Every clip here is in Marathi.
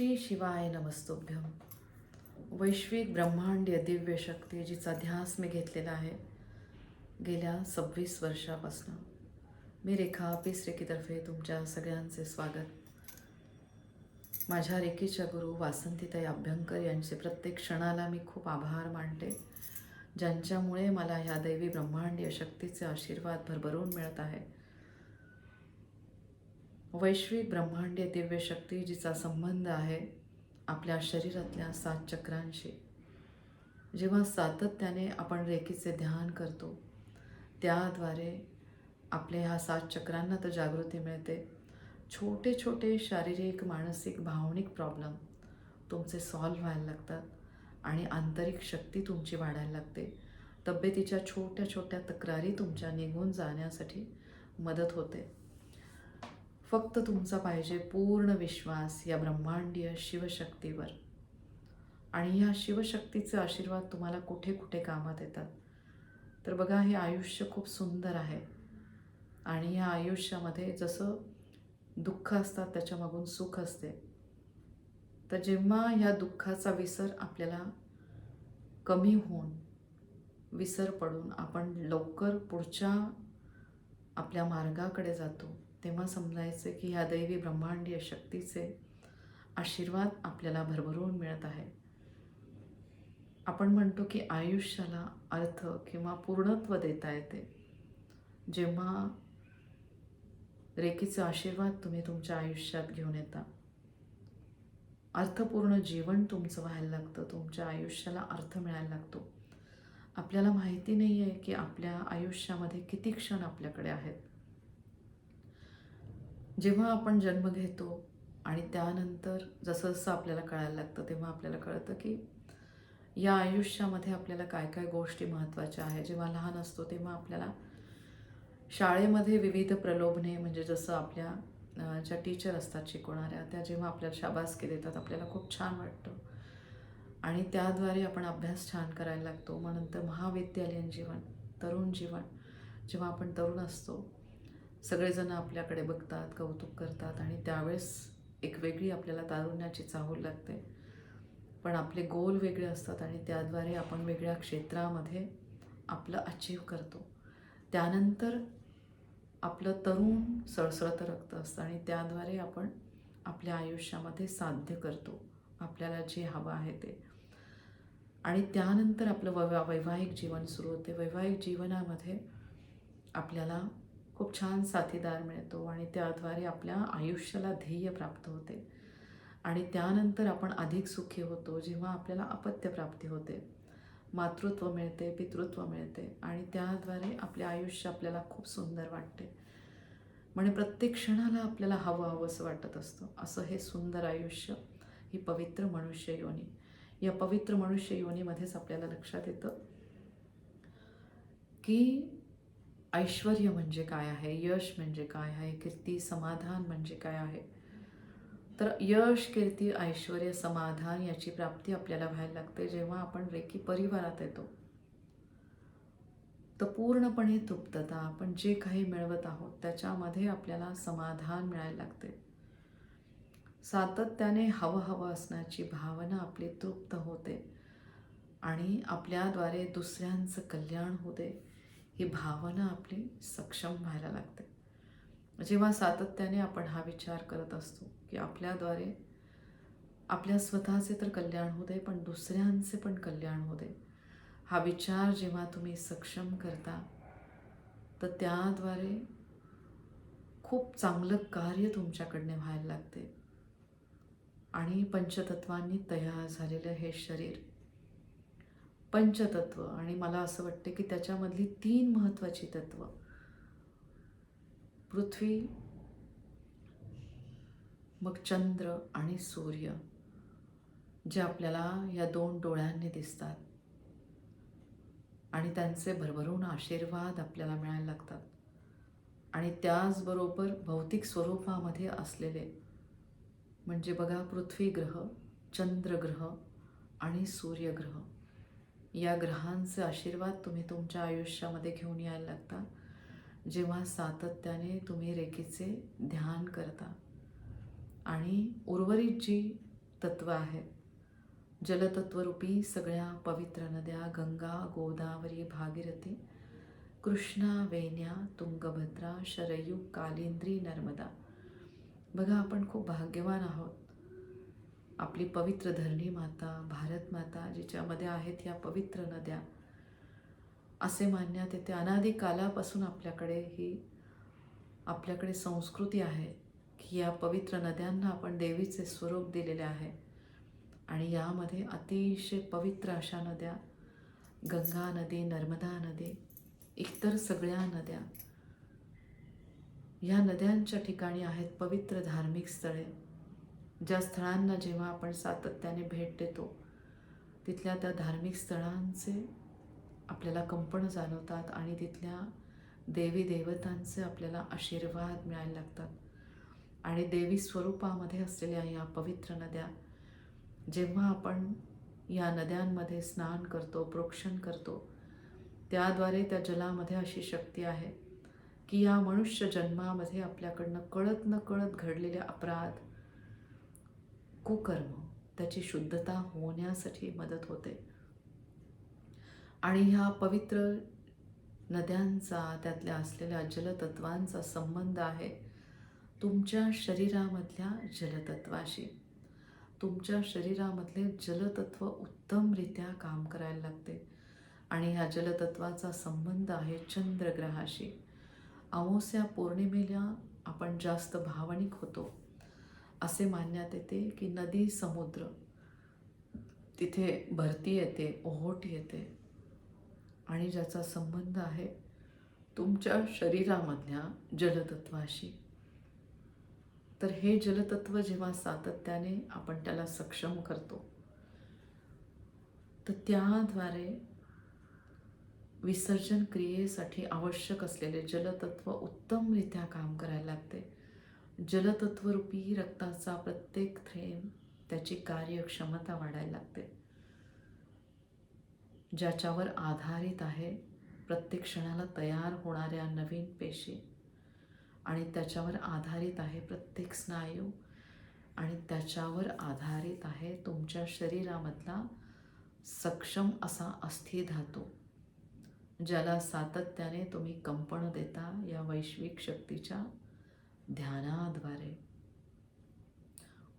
श्री शिवाय नमस्तुभ्यम वैश्विक ब्रह्मांडीय दिव्य शक्ती जिचा ध्यास मी घेतलेला आहे गेल्या सव्वीस वर्षापासून. मी रेखा पीस रेखीतर्फे तुमच्या सगळ्यांचे स्वागत. माझ्या रेखीच्या गुरु वासंतीताई अभ्यंकर यांचे प्रत्येक क्षणाला मी खूप आभार मानते ज्यांच्यामुळे मला ह्या दैवी ब्रह्मांडीय शक्तीचे आशीर्वाद भरभरून मिळत आहे. वैश्विक ब्रह्मांडीय दिव्य शक्ती जिचा संबंध आहे आपल्या शरीरातल्या सात चक्रांशी. जेव्हा सातत्याने आपण रेखीचे ध्यान करतो त्याद्वारे आपल्या ह्या सात चक्रांना तर जागृती मिळते. छोटे छोटे शारीरिक मानसिक भावनिक प्रॉब्लेम तुमचे सॉल्व्ह व्हायला लागतात आणि आंतरिक शक्ती तुमची वाढायला लागते. तब्येतीच्या छोट्या छोट्या तक्रारी तुमच्या निघून जाण्यासाठी मदत होते. फक्त तुमचा पाहिजे पूर्ण विश्वास या ब्रह्मांडीय शिवशक्तीवर. आणि या शिवशक्तीचे आशीर्वाद तुम्हाला कुठे कुठे कामात येतात. तर बघा हे आयुष्य खूप सुंदर आहे. आणि या आयुष्यामध्ये जसं दुःख असतात त्याच्यामागून सुख असते. तर जेव्हा ह्या दुःखाचा विसर आपल्याला कमी होऊन विसर पडून आपण लवकर पुढच्या आपल्या मार्गाकडे जातो तेव्हा समजायचं की ह्या दैवी ब्रह्मांडीय शक्तीचे आशीर्वाद आपल्याला भरभरून मिळत आहे. आपण म्हणतो की आयुष्याला अर्थ किंवा पूर्णत्व देता येते. जेव्हा रेखीचा आशीर्वाद तुम्ही तुमच्या आयुष्यात घेऊन येता. अर्थपूर्ण जीवन तुमचं व्हायला लागतं तुमच्या आयुष्याला अर्थ मिळायला लागतो. आपल्याला माहिती नाही आहे की आपल्या आयुष्यामध्ये किती क्षण आपल्याकडे आहेत. जेव्हा आपण जन्म घेतो आणि त्यानंतर जसं जसं आपल्याला कळायला लागतं तेव्हा आपल्याला कळतं की या आयुष्यामध्ये आपल्याला काय काय गोष्टी महत्त्वाच्या आहे जेव्हा लहान असतो तेव्हा आपल्याला शाळेमध्ये विविध प्रलोभने म्हणजे जसं आपल्या ज्या टीचर असतात शिकवणाऱ्या त्या जेव्हा आपल्याला शाबासकी देतात आपल्याला खूप छान वाटतं. आणि त्याद्वारे आपण अभ्यास छान करायला लागतो. मग नंतर महाविद्यालयीन जीवन तरुण जीवन जेव्हा आपण तरुण असतो सगळेजण आपल्याकडे बघतात कौतुक करतात आणि त्यावेळेस एक वेगळी आपल्याला तारुण्याची चाहूल लागते. पण आपले गोल वेगळे असतात आणि त्याद्वारे आपण वेगळ्या क्षेत्रामध्ये आपलं अचीव करतो. त्यानंतर आपलं तरुण सळसळतं रक्त असतं आणि त्याद्वारे आपण आपल्या आयुष्यामध्ये साध्य करतो. आपल्याला जे हवं आहे ते. आणि त्यानंतर आपलं वैवा वैवाहिक जीवन सुरू होते. वैवाहिक जीवनामध्ये आपल्याला खूप छान साथीदार मिळतो आणि त्याद्वारे आपल्या आयुष्याला ध्येय प्राप्त होते. आणि त्यानंतर आपण अधिक सुखी होतो जेव्हा आपल्याला अपत्यप्राप्ती होते. मातृत्व मिळते पितृत्व मिळते आणि त्याद्वारे आपले आयुष्य आपल्याला खूप सुंदर वाटते. म्हणजे प्रत्येक क्षणाला आपल्याला हवं हवंसं वाटत असतं. असं हे सुंदर आयुष्य ही पवित्र मनुष्य योनी. या पवित्र मनुष्य योनीमध्येच आपल्याला लक्षात येतं की ऐश्वर म्हणजे काय आहे? यश म्हणजे काय आहे? कीर्ती समाधान म्हणजे काय आहे? तर यश कीर्ती ऐश्वर समाधान याची प्राप्ती आपल्याला व्हायला लागते जेव्हा आपण रेकी परिवारात येतो. तर पूर्णपणे तृप्तता आपण जे काही मिळवत आहोत त्याच्यामध्ये आपल्याला समाधान मिळायला लागते. सातत्याने हवं हवं असण्याची भावना आपली तृप्त होते आणि आपल्याद्वारे दुसऱ्यांचं कल्याण होते. ही भावना आपली सक्षम व्हायला लागते. जेव्हा सातत्याने आपण हा विचार करत असतो की आपल्याद्वारे आपल्या स्वतःचे तर कल्याण होते पण दुसऱ्यांचे पण कल्याण होते हा विचार जेव्हा तुम्ही सक्षम करता तर त्याद्वारे खूप चांगलं कार्य तुमच्याकडने व्हायला लागते. आणि पंचतत्वांनी तयार झालेलं हे शरीर पंचतत्व आणि मला असं वाटतं की त्याच्यामधली तीन महत्त्वाची तत्व. पृथ्वी मग चंद्र आणि सूर्य जे आपल्याला या दोन डोळ्यांनी दिसतात. आणि त्यांचे भरभरून आशीर्वाद आपल्याला मिळायला लागतात. आणि त्याचबरोबर भौतिक स्वरूपामध्ये असलेले म्हणजे बघा पृथ्वी ग्रह चंद्रग्रह आणि सूर्यग्रह. या ग्रहांचे आशीर्वाद तुम्ही तुमच्या आयुष्यामध्ये घेऊन यायला लागता. जेव्हा सातत्याने तुम्ही रेखीचे ध्यान करता. आणि उर्वरित जी तत्व आहेत जलतत्वरूपी सगळ्या पवित्र नद्या गंगा गोदावरी भागीरथी कृष्णा वेण्या तुंगभद्रा शरयू कालिंद्री नर्मदा. बघा आपण खूप भाग्यवान आहोत. आपली पवित्र धरणी माता भारत माता जिच्यामध्ये आहेत या पवित्र नद्या असे मानण्यात येते. अनादी कालापासून आपल्याकडे ही आपल्याकडे संस्कृती आहे की या पवित्र नद्यांना आपण देवीचे स्वरूप दिलेले आहे. आणि यामध्ये अतिशय पवित्र अशा नद्या गंगा नदी नर्मदा नदी इतर सगळ्या नद्या या नद्यांच्या ठिकाणी आहेत पवित्र धार्मिक स्थळे. ज्या स्थळांना जेव्हा आपण सातत्याने भेट देतो तिथल्या त्या धार्मिक स्थळांचे आपल्याला कंपन जाणवतात आणि तिथल्या देवी देवतांचे आपल्याला आशीर्वाद मिळायला लागतात. आणि देवी स्वरूपामध्ये असलेल्या या पवित्र नद्या जेव्हा आपण या नद्यांमध्ये स्नान करतो प्रोक्षण करतो त्याद्वारे त्या जलामध्ये अशी शक्ती आहे की या मनुष्य जन्मामध्ये आपल्याकडनं कळत न कळत घडलेले अपराध कुकर्म त्याची शुद्धता होण्यासाठी मदत होते. आणि ह्या पवित्र नद्यांचा त्यातल्या असलेल्या जलतत्वांचा संबंध आहे तुमच्या शरीरामधल्या जलतत्वाशी. तुमच्या शरीरामधले जलतत्व उत्तमरित्या काम करायला लागते. आणि ह्या जलतत्वाचा संबंध आहे चंद्रग्रहाशी. अमावस्या पौर्णिमेला आपण जास्त भावनिक होतो. असे मानण्यात येते की नदी समुद्र तिथे भरती येते ओहोट येते. आणि ज्याचा संबंध आहे तुमच्या शरीरामधल्या जलतत्वाशी. तर हे जलतत्व जेव्हा सातत्याने आपण त्याला सक्षम करतो तर त्याद्वारे विसर्जन क्रियेसाठी आवश्यक असलेले जलतत्व उत्तमरित्या काम करायला लागते. जलतत्वरूपी रक्ताचा प्रत्येक थेंब त्याची कार्यक्षमता वाढायला लागते. ज्याच्यावर आधारित आहे प्रत्येक क्षणाला तयार होणाऱ्या नवीन पेशी आणि त्याच्यावर आधारित आहे प्रत्येक स्नायू आणि त्याच्यावर आधारित आहे तुमच्या शरीरामधला सक्षम असा अस्थिधातू ज्याला सातत्याने तुम्ही कंपन देता या वैश्विक शक्तीच्या ध्यानाद्वारे.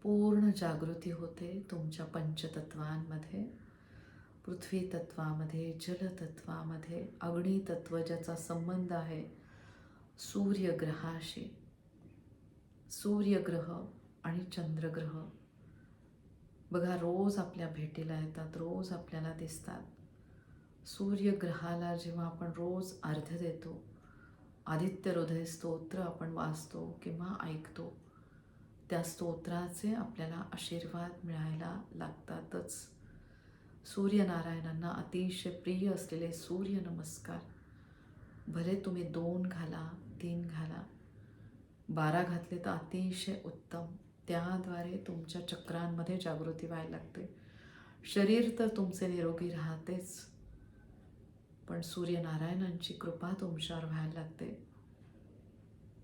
पूर्ण जागृती होते तुमच्या पंचतत्वांमध्ये. पृथ्वी तत्वामध्ये जलतत्वामध्ये अग्नितत्व ज्याचा संबंध आहे सूर्यग्रहाशी. सूर्यग्रह आणि चंद्रग्रह. बघा रोज आपल्या भेटीला येतात रोज आपल्याला दिसतात. सूर्यग्रहाला जेव्हा आपण रोज अर्ध देतो आदित्य हृदय स्तोत्र आपण वाचतो किंवा ऐकतो त्या स्तोत्राचे आपल्याला आशीर्वाद मिळायला लागतातच. सूर्यनारायणांना अतिशय प्रिय असलेले सूर्य नमस्कार. भले तुम्ही दोन घाला तीन घाला बारा घातले तर अतिशय उत्तम. त्याद्वारे तुमच्या चक्रांमध्ये जागृती व्हायला लागते. शरीर तर तुमचे निरोगी राहतेच. पण सूर्यनारायणांची कृपा तुमच्यावर व्हायला लागते.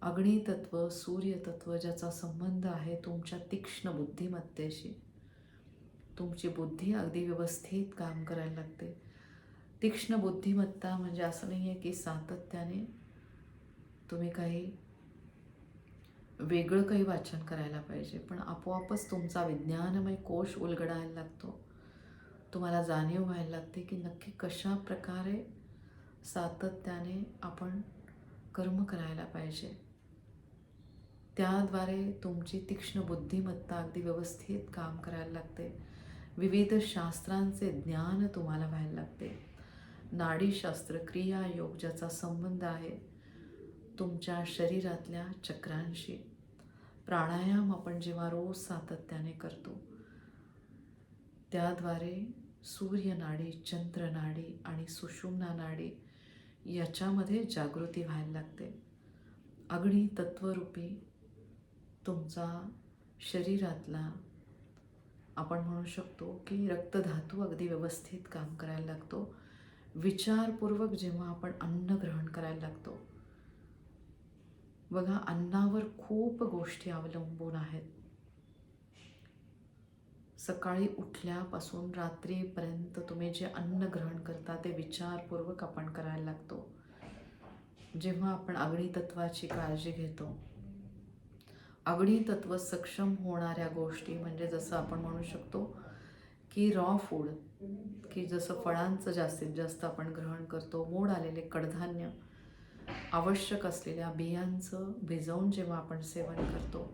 अग्नितत्व सूर्यतत्व ज्याचा संबंध आहे तुमच्या तीक्ष्ण बुद्धिमत्तेशी. तुमची बुद्धी अगदी व्यवस्थित काम करायला लागते. तीक्ष्ण बुद्धिमत्ता म्हणजे असं नाही आहे की सातत्याने तुम्ही काही वेगळं काही वाचन करायला पाहिजे पण आपोआपच तुमचा विज्ञानमय कोश उलगडायला लागतो. तुम्हाला जाणीव व्हायला लागते की नक्की कशा प्रकारे सातत्याने आपण कर्म करायला पाहिजे. त्याद्वारे तुमची तीक्ष्ण बुद्धिमत्ता अगदी व्यवस्थित काम करायला लागते. विविध शास्त्रांचे ज्ञान तुम्हाला व्हायला लागते. नाडीशास्त्र क्रिया योग ज्याचा संबंध आहे तुमच्या शरीरातल्या चक्रांशी. प्राणायाम आपण जेव्हा रोज सातत्याने करतो त्याद्वारे सूर्यनाडी चंद्रनाडी आणि सुषुम्ना नाडी याच्यामध्ये जागृती व्हायला लागते. अग्नी तत्वरूपी तुमचा शरीरातला आपण म्हणू शकतो की रक्तधातू अगदी व्यवस्थित काम करायला लागतो. विचारपूर्वक जेव्हा आपण अन्न ग्रहण करायला लागतो बघा अन्नावर खूप गोष्टी अवलंबून आहेत. सकाळी उठल्यापासून रात्रीपर्यंत तुम्ही जे अन्न ग्रहण करता ते विचारपूर्वक आपण करायला लागतो. जेव्हा आपण अग्नितत्वाची काळजी घेतो अग्नितत्व सक्षम होणाऱ्या गोष्टी म्हणजे जसं आपण म्हणू शकतो की रॉ फूड की जसं फळांचं जास्तीत जास्त आपण ग्रहण करतो मोड आलेले कडधान्य आवश्यक असलेल्या बियांचं भिजवून जेव्हा आपण सेवन करतो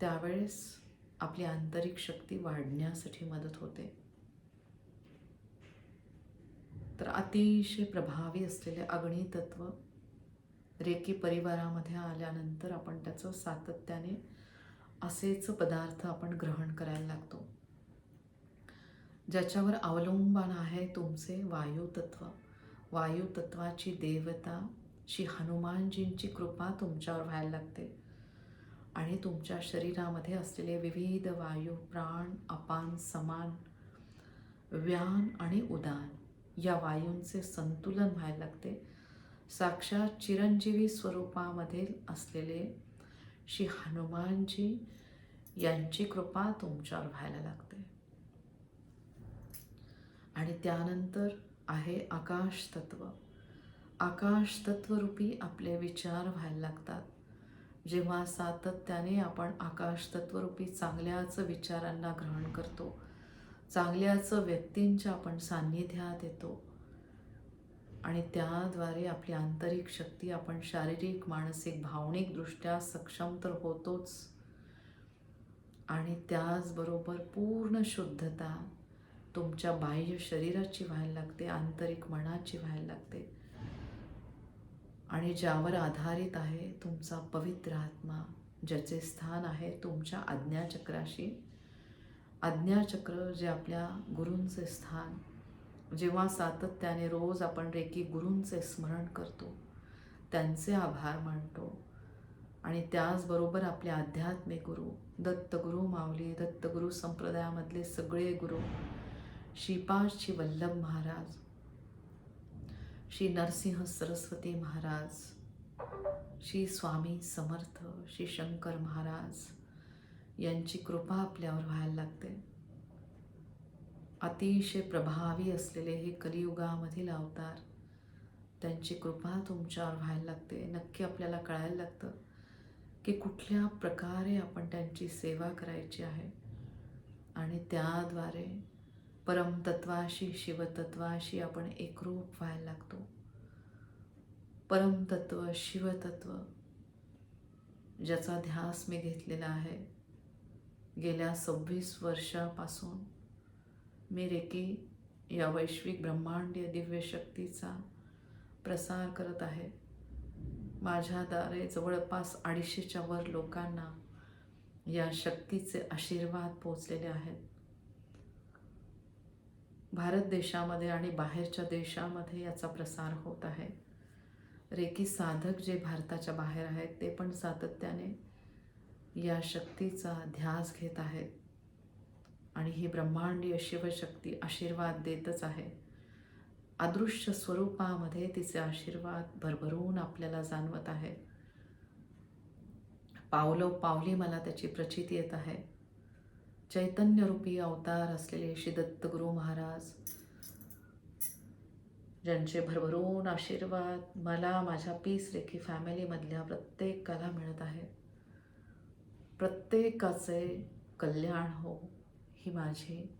त्यावेळेस आपली आंतरिक शक्ती वाढण्यासाठी मदत होते. तर अतिशय प्रभावी असलेले अग्नितत्व रेकी परिवारामध्ये आल्यानंतर आपण त्याचं सातत्याने असेच पदार्थ आपण ग्रहण करायला लागतो. ज्याच्यावर अवलंबन आहे तुमचे वायुतत्व. वायुतत्वाची देवता श्री हनुमानजींची कृपा तुमच्यावर व्हायला लागते. आणि तुमच्या शरीरामध्ये असलेले विविध वायू प्राण अपान समान व्यान आणि उदान या वायूंचे संतुलन व्हायला लागते. साक्षात चिरंजीवी स्वरूपामध्ये असलेले श्री हनुमानजी यांची कृपा तुमच्यावर व्हायला लागते. आणि त्यानंतर आहे आकाश तत्व. आकाश तत्वरूपी आपले विचार व्हायला लागतात. जेव्हा सातत्याने आपण आकाश तत्वरूपी चांगल्याच विचारांना ग्रहण करतो चांगल्याच व्यक्तींच्या आपण सान्निध्यात येतो आणि त्याद्वारे आपली आंतरिक शक्ती आपण शारीरिक मानसिक भावनिकदृष्ट्या सक्षम तर होतोच. आणि त्याचबरोबर पूर्ण शुद्धता तुमच्या बाह्य शरीराची व्हायला लागते आंतरिक मनाची व्हायला लागते. आणि ज्यावर आधारित आहे तुमचा पवित्र आत्मा ज्याचे स्थान आहे तुमच्या आज्ञाचक्राशी. आज्ञाचक्र जे आपल्या गुरूंचे स्थान जेव्हा सातत्याने रोज आपण रेकी गुरूंचे स्मरण करतो त्यांचे आभार मानतो आणि त्याचबरोबर आपले आध्यात्मिक गुरु दत्तगुरु माऊली दत्तगुरु संप्रदायामधले सगळे गुरु श्रीपादजी वल्लभ महाराज श्री नरसिंह सरस्वती महाराज श्री स्वामी समर्थ श्री शंकर महाराज यांची कृपा आपल्यावर व्हायला लागते. अतिशय प्रभावी असलेले हे कलियुगामधील अवतार. त्यांची कृपा तुमच्यावर व्हायला लागते. नक्की आपल्याला कळायला लागतं की कुठल्या प्रकारे आपण त्यांची सेवा करायची आहे. आणि त्याद्वारे परमतत्वाशी शिवतत्वाशी आपण एकरूप व्हायला लागतो. परमतत्व शिवतत्व. ज्याचा ध्यास मी घेतलेला आहे. गेल्या सव्वीस वर्षापासून मी रेकी या वैश्विक ब्रह्मांडीय दिव्य शक्तीचा प्रसार करत आहे. माझ्याद्वारे जवळपास अडीचशेच्या वर लोकांना या शक्तीचे आशीर्वाद पोचलेले आहेत. भारत देशामध्ये आणि बाहेरच्या देशामध्ये याचा प्रसार होत आहे. रेकी साधक जे भारताच्या बाहेर आहेत ते पण सातत्याने या शक्तीचा ध्यास घेत आहेत. आणि ही ब्रह्मांडीय शिवशक्ती आशीर्वाद देतच आहे. अदृश्य स्वरूपामध्ये तिचे आशीर्वाद भरभरून आपल्याला जाणवत आहे. पावलो पावली मला त्याची प्रचिती येत आहे. चैतन्यरूपी अवतार असलेले श्री दत्तगुरु महाराज ज्यांचे भरभरून आशीर्वाद मला माझ्या पीस रेखी फॅमिलीमधल्या प्रत्येकाला मिळत आहे. प्रत्येकाचे कल्याण हो ही माझी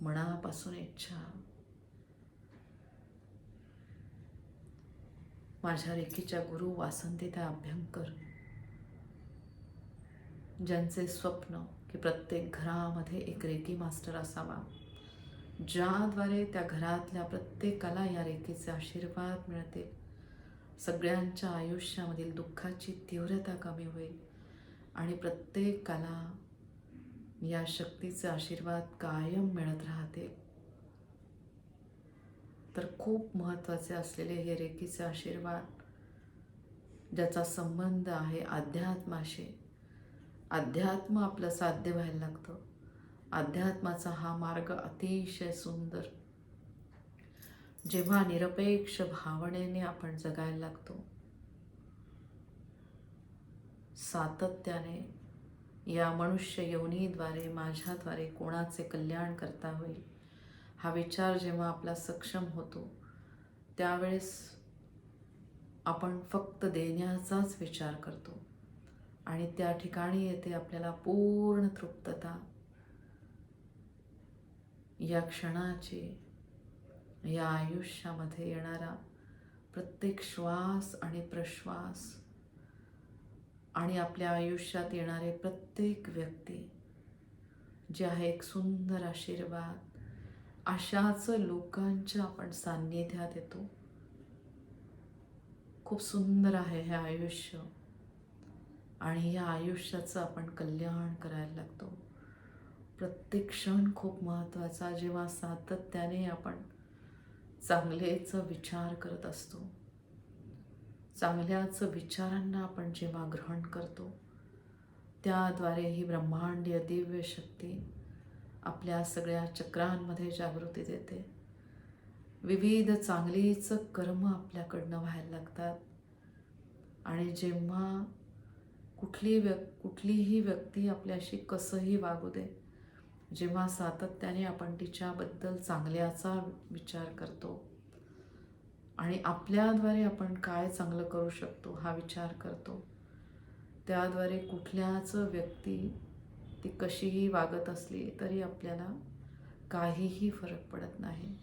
मनापासून इच्छा. माझ्या रेखीच्या गुरु वासंतीता अभ्यंकर ज्यांचे स्वप्न की प्रत्येक घरामध्ये एक रेकी मास्टर असावा ज्याद्वारे त्या घरातल्या प्रत्येकाला या रेकीचे आशीर्वाद मिळतील. सगळ्यांच्या आयुष्यामधील दुःखाची तीव्रता कमी होईल आणि प्रत्येकाला या शक्तीचे आशीर्वाद कायम मिळत राहते. तर खूप महत्त्वाचे असलेले हे रेखीचे आशीर्वाद ज्याचा संबंध आहे अध्यात्माशी. अध्यात्म आपलं साध्य व्हायला लागतं. अध्यात्माचा हा मार्ग अतिशय सुंदर. जेव्हा निरपेक्ष भावनेने आपण जगायला लागतो सातत्याने या मनुष्य यवनीद्वारे माझ्याद्वारे कोणाचे कल्याण करता होईल? हा विचार जेव्हा आपला सक्षम होतो त्यावेळेस आपण फक्त देण्याचाच विचार करतो. आणि त्या ठिकाणी येते आपल्याला पूर्ण तृप्तता. या क्षणाची या आयुष्यामध्ये येणारा प्रत्येक श्वास आणि प्रश्वास आणि आपल्या आयुष्यात येणारे प्रत्येक व्यक्ती जे आहे एक सुंदर आशीर्वाद अशाच लोकांच्या आपण सान्निध्यात येतो. खूप सुंदर आहे हे आयुष्य. आणि या आयुष्याचं आपण कल्याण करायला लागतो. प्रत्येक क्षण खूप महत्त्वाचा जेव्हा सातत्याने आपण चांगलेचा विचार करत असतो. चांगल्याच विचारांना आपण जेव्हा ग्रहण करतो त्याद्वारे ही ब्रह्मांडीय दिव्य शक्ती आपल्या सगळ्या चक्रांमध्ये जागृती देते. विविध चांगलीच कर्म आपल्याकडनं व्हायला लागतात. आणि जेव्हा कुठली व्यक् कुठलीही व्यक्ती आपल्याशी कसंही वागू दे जेव्हा सातत्याने आपण तिच्याबद्दल चांगल्याचा विचार करतो आणि आपल्याद्वारे आपण काय चांगलं करू शकतो हा विचार करतो. त्याद्वारे कुठल्याच व्यक्ती ती कशीही वागत असली तरी आपल्याला काहीही फरक पडत नाही.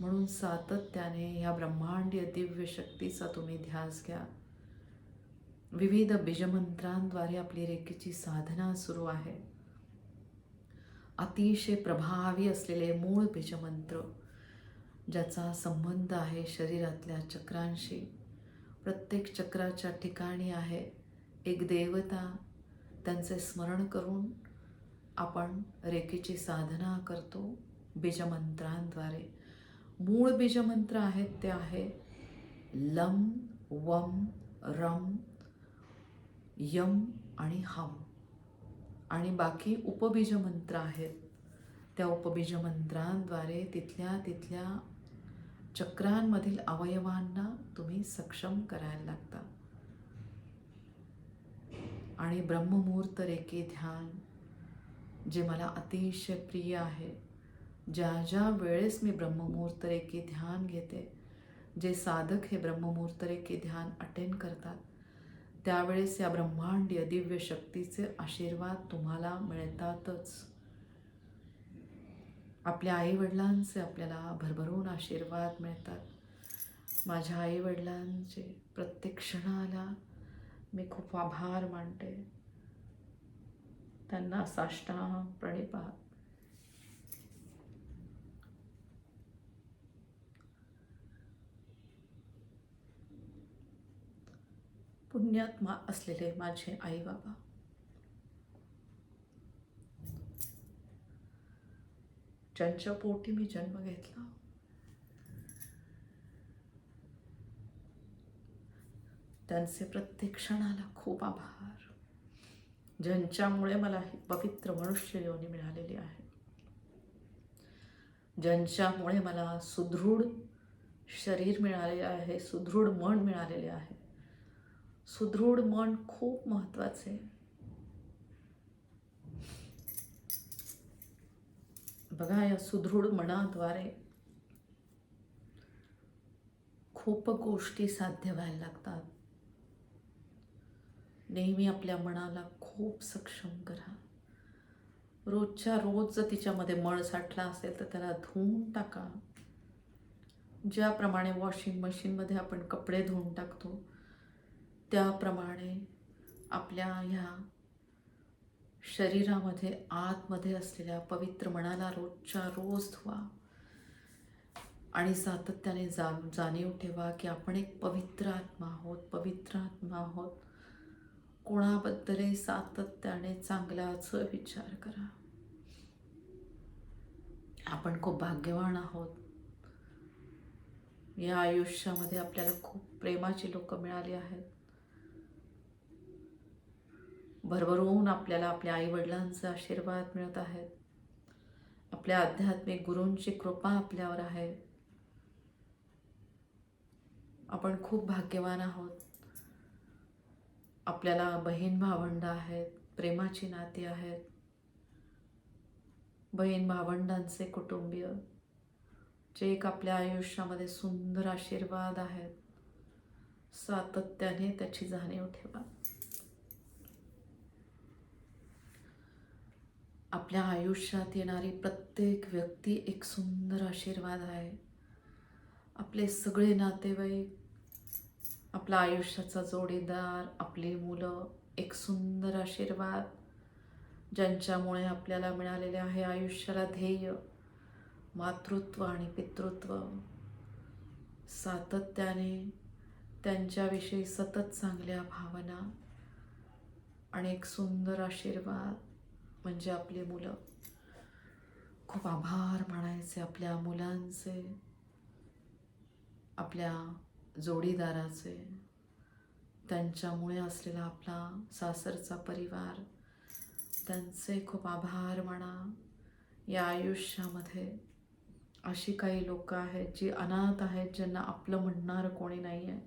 म्हणून सातत्याने ह्या ब्रह्मांडीय दिव्य शक्तीचा तुम्ही ध्यास घ्या. विविध बीजमंत्रांद्वारे आपली रेखीची साधना सुरू आहे. अतिशय प्रभावी असलेले मूळ बीजमंत्र ज्याचा संबंध आहे शरीरातल्या चक्रांशी. प्रत्येक चक्राच्या ठिकाणी आहे एक देवता. त्यांचे स्मरण करून आपण रेखेची साधना करतो बीजमंत्रांद्वारे. मूळ बीजमंत्र आहेत ते आहे लम वम रम यम आणि हम. आणि बाकी उपबीजमंत्र आहेत. त्या उपबीजमंत्रांद्वारे तिथल्या तिथल्या चक्रांमधील अवयवांना तुम्ही सक्षम करायला लागता. आणि ब्रह्ममुहूर्त रेखे ध्यान जे मला अतिशय प्रिय आहे ज्या ज्या वेळेस मी ब्रह्ममुहूर्त रेखे ध्यान घेते जे साधक हे ब्रह्ममुहूर्त रेखे ध्यान अटेंड करतात त्यावेळेस या ब्रह्मांडीय दिव्य शक्तीचे आशीर्वाद तुम्हाला मिळतातच. आपल्या आईवडिलांचे आपल्याला भरभरून आशीर्वाद मिळतात. माझ्या आईवडिलांचे प्रत्येक क्षणाला मी खूप आभार मानते. त्यांना साष्टांग प्रणिपात पुण्यात्मा असलेले माझे आई बाबा ज्यांच्या पोटी मी जन्म घेतला. त्यांचे प्रत्येक क्षणाला खूप आभार. ज्यांच्यामुळे मला ही पवित्र मनुष्य योनी मिळालेली आहे. ज्यांच्यामुळे मला सुदृढ शरीर मिळालेले आहे सुदृढ मन मिळालेले आहे. सुदृढ मन खूप महत्त्वाचे बघा या सुदृढ मनाद्वारे खूप गोष्टी साध्य व्हायला लागतात. नेहमी आपल्या मनाला खूप सक्षम करा. रोजच्या रोज जर तिच्यामध्ये मळ साठला असेल तर त्याला धुवून टाका. ज्याप्रमाणे वॉशिंग मशीनमध्ये आपण कपडे धुवून टाकतो त्याप्रमाणे आपल्या ह्या शरीरामध्ये आतमध्ये असलेल्या पवित्र मनाला रोजच्या रोज धुवा. आणि सातत्याने जा जाणीव ठेवा की आपण एक पवित्र आत्मा आहोत पवित्र आत्मा आहोत. कोणाबद्दलही सातत्याने चांगलाच विचार करा. आपण खूप भाग्यवान आहोत. या आयुष्यामध्ये आपल्याला खूप प्रेमाची लोक मिळाली आहेत. भरभरून आपल्याला आपल्या आईवडिलांचे आशीर्वाद मिळत आहेत. आपल्या आध्यात्मिक गुरूंची कृपा आपल्यावर आहे. आपण खूप भाग्यवान आहोत. आपल्याला बहीण भावंड आहेत प्रेमाची नाती आहेत. बहीण भावंडांचे कुटुंबीय जे एक आपल्या आयुष्यामध्ये सुंदर आशीर्वाद आहेत. सातत्याने त्याची जाणीव ठेवा. आपल्या आयुष्यात येणारी प्रत्येक व्यक्ती एक सुंदर आशीर्वाद आहे. आपले सगळे नातेवाईक आपला आयुष्याचा जोडीदार आपली मुलं एक सुंदर आशीर्वाद ज्यांच्यामुळे आपल्याला मिळालेले आहे आयुष्याला ध्येय मातृत्व आणि पितृत्व. सातत्याने त्यांच्याविषयी सतत चांगल्या भावना आणि एक सुंदर आशीर्वाद. म्हणजे आपली मुलं. खूप आभार मानायचे आपल्या मुलांचे आपल्या जोडीदाराचे त्यांच्यामुळे असलेला आपला सासरचा परिवार. त्यांचे खूप आभार म्हणा. या आयुष्यामध्ये अशी काही लोकं आहेत जी अनाथ आहेत ज्यांना आपलं म्हणणारं कोणी नाही आहे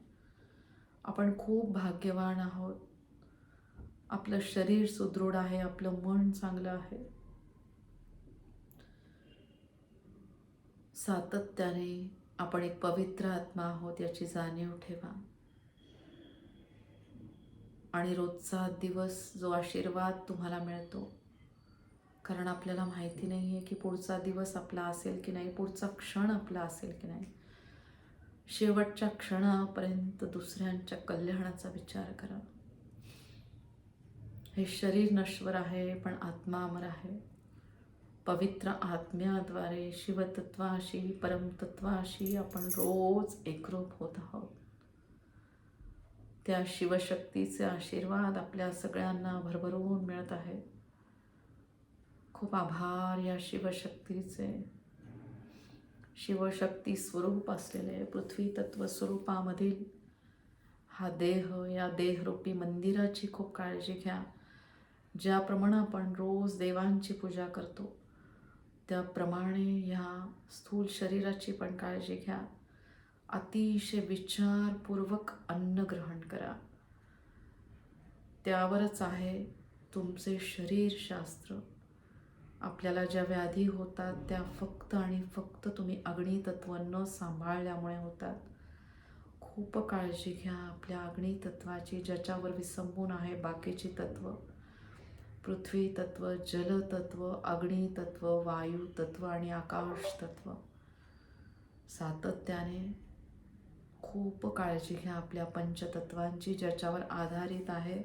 आपण खूप भाग्यवान आहोत. आपलं शरीर सुदृढ आहे आपलं मन चांगलं आहे. सातत्याने आपण एक पवित्र आत्मा आहोत याची जाणीव ठेवा. आणि रोजचा दिवस जो आशीर्वाद तुम्हाला मिळतो कारण आपल्याला माहिती नाही आहे की पुढचा दिवस आपला असेल की नाही पुढचा क्षण आपला असेल की नाही. शेवटच्या क्षणापर्यंत दुसऱ्यांच्या कल्याणाचा विचार करा. हे शरीर नश्वर आहे पण आत्मा अमर आहे. पवित्र आत्म्याद्वारे शिवतत्वाशी परमतत्वाशी आपण रोज एकरूप होत आहोत. त्या शिवशक्तीचे आशीर्वाद आपल्या सगळ्यांना भरभरून मिळत आहे. खूप आभार या शिवशक्तीचे. शिवशक्ती स्वरूप असलेले पृथ्वी तत्व स्वरूपामधील हा देह या देहरूपी मंदिराची खूप काळजी घ्या. ज्याप्रमाणे आपण रोज देवांची पूजा करतो त्याप्रमाणे ह्या स्थूल शरीराची पण काळजी घ्या. अतिशय विचारपूर्वक अन्न ग्रहण करा. त्यावरच आहे तुमचे शरीरशास्त्र आपल्याला ज्या व्याधी होतात त्या फक्त आणि फक्त तुम्ही अग्नितत्व न सांभाळल्यामुळे होतात. खूप काळजी घ्या आपल्या अग्नितत्वाची ज्याच्यावर विसंबून आहे बाकीची तत्व. पृथ्वी तत्व जलतत्व अग्नितत्व वायू तत्व आणि आकाश तत्व. सातत्याने खूप काळजी घ्या आपल्या पंचतत्वांची ज्याच्यावर आधारित आहे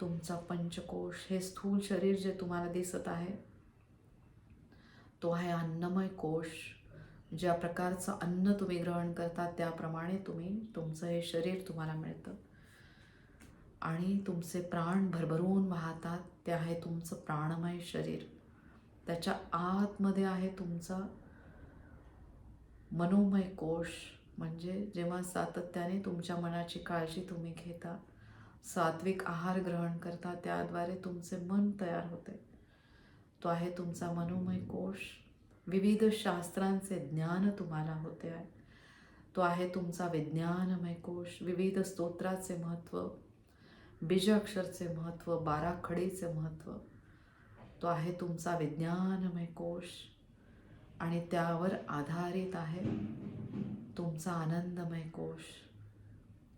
तुमचा पंचकोश. हे स्थूल शरीर जे तुम्हाला दिसत आहे तो आहे अन्नमय कोश. ज्या प्रकारचं अन्न तुम्ही ग्रहण करता त्याप्रमाणे तुम्ही तुमचं हे शरीर तुम्हाला मिळतं. आणि तुमचे प्राण भरभरून वाहतात ते आहे तुमचं प्राणमय शरीर. त्याच्या आतमध्ये आहे तुमचा मनोमय कोश. म्हणजे जेव्हा सातत्याने तुमच्या मनाची काळजी तुम्ही घेता सात्विक आहार ग्रहण करता त्याद्वारे तुमचे मन तयार होते. तो आहे तुमचा मनोमय कोश. विविध शास्त्रांचे ज्ञान तुम्हाला होते आहे. तो आहे तुमचा विज्ञानमय कोश. विविध स्तोत्राचे महत्त्व. बीजाक्षरचे महत्त्व बारा खडीचे महत्त्व तो आहे तुमचा विज्ञानमय कोश आणि त्यावर आधारित आहे तुमचा आनंदमय कोश.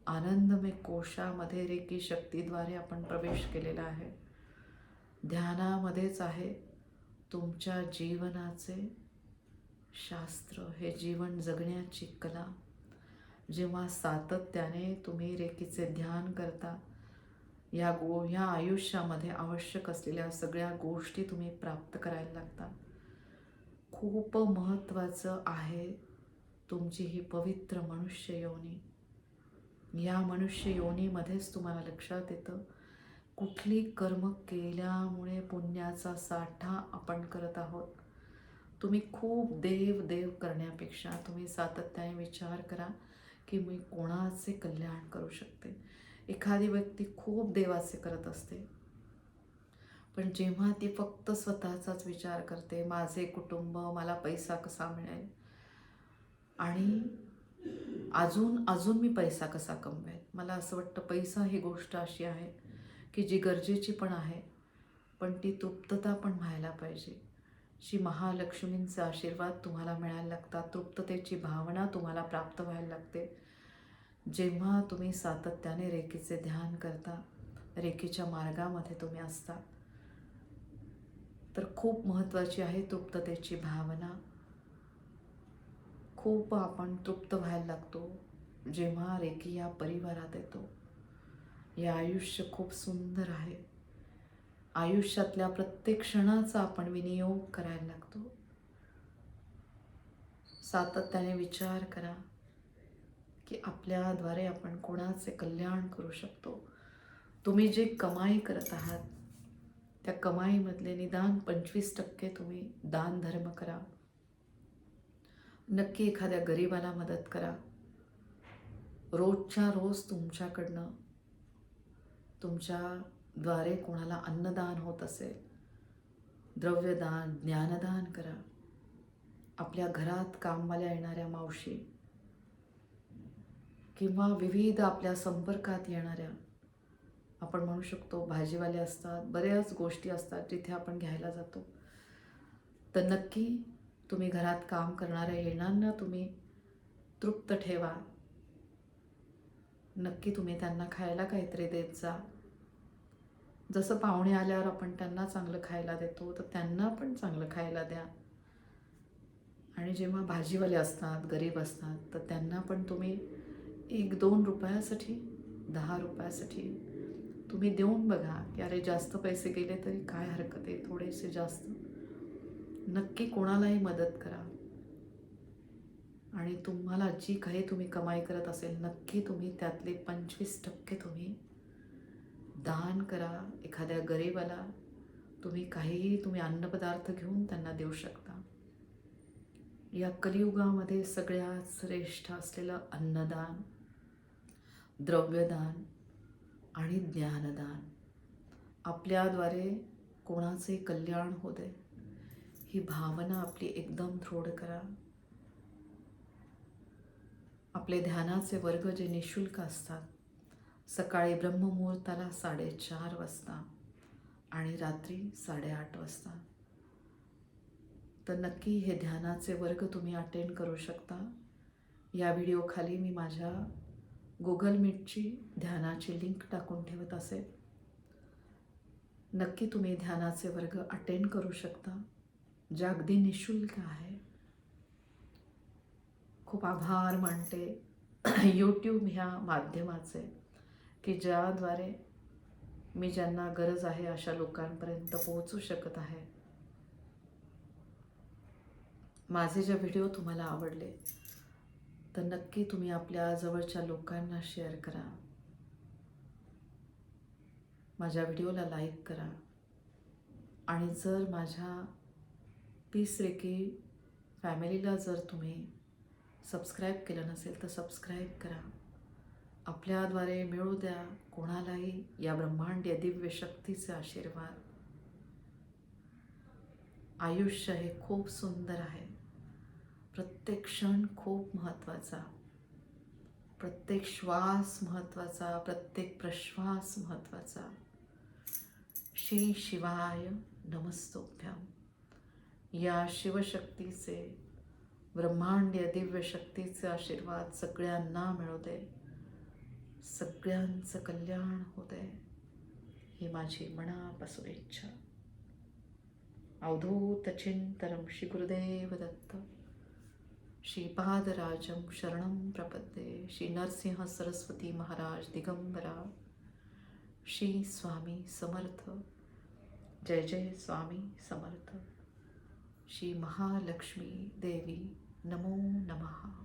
आनंदमय कोशामध्ये रेकी शक्तीद्वारे आपण प्रवेश केलेला आहे. ध्यानामध्येच आहे तुमच्या जीवनाचे शास्त्र हे जीवन जगण्याची कला. जेव्हा सातत्याने तुम्ही रेकीचे ध्यान करता या गो ह्या आयुष्यामध्ये आवश्यक असलेल्या सगळ्या गोष्टी तुम्ही प्राप्त करायला लागता. खूप महत्त्वाचं आहे तुमची ही पवित्र मनुष्य योनी. या मनुष्य योनीमध्येच तुम्हाला लक्षात येतं. कुठली कर्म केल्यामुळे पुण्याचा साठा आपण करत आहोत. तुम्ही खूप देव देव करण्यापेक्षा तुम्ही सातत्याने विचार करा की मी कोणाचे कल्याण करू शकते? एखादी व्यक्ती खूप देवाचे करत असते. पण जेव्हा ती फक्त स्वतःचाच विचार करते माझे कुटुंब मला पैसा कसा मिळेल? आणि अजून अजून मी पैसा कसा कमवेल? मला असं वाटतं पैसा ही गोष्ट अशी आहे की जी गरजेची पण आहे पण ती तृप्तता पण व्हायला पाहिजे. श्री महालक्ष्मींचा आशीर्वाद तुम्हाला मिळायला लागतात तृप्ततेची भावना तुम्हाला प्राप्त व्हायला लागते. जेव्हा तुम्ही सातत्याने रेखीचे ध्यान करता रेखीच्या मार्गामध्ये तुम्ही असता तर खूप महत्त्वाची आहे तृप्ततेची भावना. खूप आपण तृप्त व्हायला लागतो जेव्हा रेखी या परिवारात येतो. हे आयुष्य खूप सुंदर आहे. आयुष्यातल्या प्रत्येक क्षणाचा आपण विनियोग करायला लागतो. सातत्याने विचार करा. की आपल्याद्वारे आपण कोणाचे कल्याण करू शकतो. तुम्ही जे कमाई करत आहात त्या कमाईमधले निदान पंचवीस टक्के तुम्ही दान धर्म करा. नक्की एखाद्या गरिबाला मदत करा. रोजच्या रोज तुमच्याकडनं तुमच्याद्वारे कोणाला अन्नदान होत असेल द्रव्यदान ज्ञानदान करा. आपल्या घरात कामवाल्या येणाऱ्या मावशी किंवा विविध आपल्या संपर्कात येणाऱ्या आपण म्हणू शकतो भाजीवाले असतात बऱ्याच गोष्टी असतात जिथे आपण घ्यायला जातो. तर नक्की तुम्ही घरात काम करणाऱ्या येणाऱ्यांना तुम्ही तृप्त ठेवा. नक्की तुम्ही त्यांना खायला काहीतरी देत जा. जसं पाहुणे आल्यावर आपण त्यांना चांगलं खायला देतो तर त्यांना पण चांगलं खायला द्या. आणि जेव्हा भाजीवाले असतात गरीब असतात तर त्यांना पण तुम्ही एक दोन रुपयासाठी दहा रुपयासाठी. तुम्ही देऊन बघा की अरे जास्त पैसे गेले तरी काय हरकत आहे थोडेसे जास्त. नक्की कोणालाही मदत करा. आणि तुम्हाला जी काही तुम्ही कमाई करत असेल नक्की तुम्ही त्यातले पंचवीस टक्के तुम्ही दान करा. एखाद्या गरीबाला तुम्ही काहीही तुम्ही अन्नपदार्थ घेऊन त्यांना देऊ शकता. या कलियुगामध्ये सगळ्यात श्रेष्ठ असलेलं अन्नदान द्रव्यदान आणि ज्ञानदान. आपल्याद्वारे कोणाचे कल्याण होते ही भावना आपली एकदम दृढ करा. आपले ध्यानाचे वर्ग जे निशुल्क असतात सकाळी ब्रह्ममुहूर्ताला साडेचार वाजता आणि रात्री साडेआठ वाजता. तर नक्की हे ध्यानाचे वर्ग तुम्ही अटेंड करू शकता. या व्हिडिओखाली मी माझ्या गुगल मीटची ध्यानाची लिंक टाकून ठेवत असेल. नक्की तुम्ही ध्यानाचे वर्ग अटेंड करू शकता. जे अगदी निशुल्क आहे. खूप आभार मानते यूट्यूब ह्या माध्यमाचे की ज्याद्वारे मी ज्यांना गरज आहे अशा लोकांपर्यंत पोहोचू शकत आहे. माझे जे व्हिडिओ तुम्हाला आवडले तर नक्की तुम्ही आपल्या जवळच्या लोकांना शेअर करा. माझ्या व्हिडिओला लाईक करा. आणि जर माझ्या पीस रेकी फॅमिलीला जर तुम्ही सबस्क्राईब केलं नसेल तर सबस्क्राईब करा. आपल्याद्वारे मिळू द्या कोणालाही या ब्रह्मांडीय दिव्य शक्तीचे आशीर्वाद. आयुष्य हे खूप सुंदर आहे. प्रत्येक क्षण खूप महत्त्वाचा. प्रत्येक श्वास महत्त्वाचा प्रत्येक प्रश्वास महत्त्वाचा. श्री शिवाय नमस्तोभ्याम या शिवशक्तीचे ब्रह्मांडीय दिव्य शक्तीचे आशीर्वाद सगळ्यांना मिळू दे. सगळ्यांचं कल्याण होऊ दे. ही माझी मनापासून इच्छा. अवधूतचिंतनम श्री गुरुदेव दत्त. श्रीपादराजं शरणं प्रपद्ये श्री नरसिंह सरस्वती महाराज दिगंबरा। श्री स्वामी समर्थ। जय जय स्वामी समर्थ। श्री महालक्ष्मी देवी नमो नमः।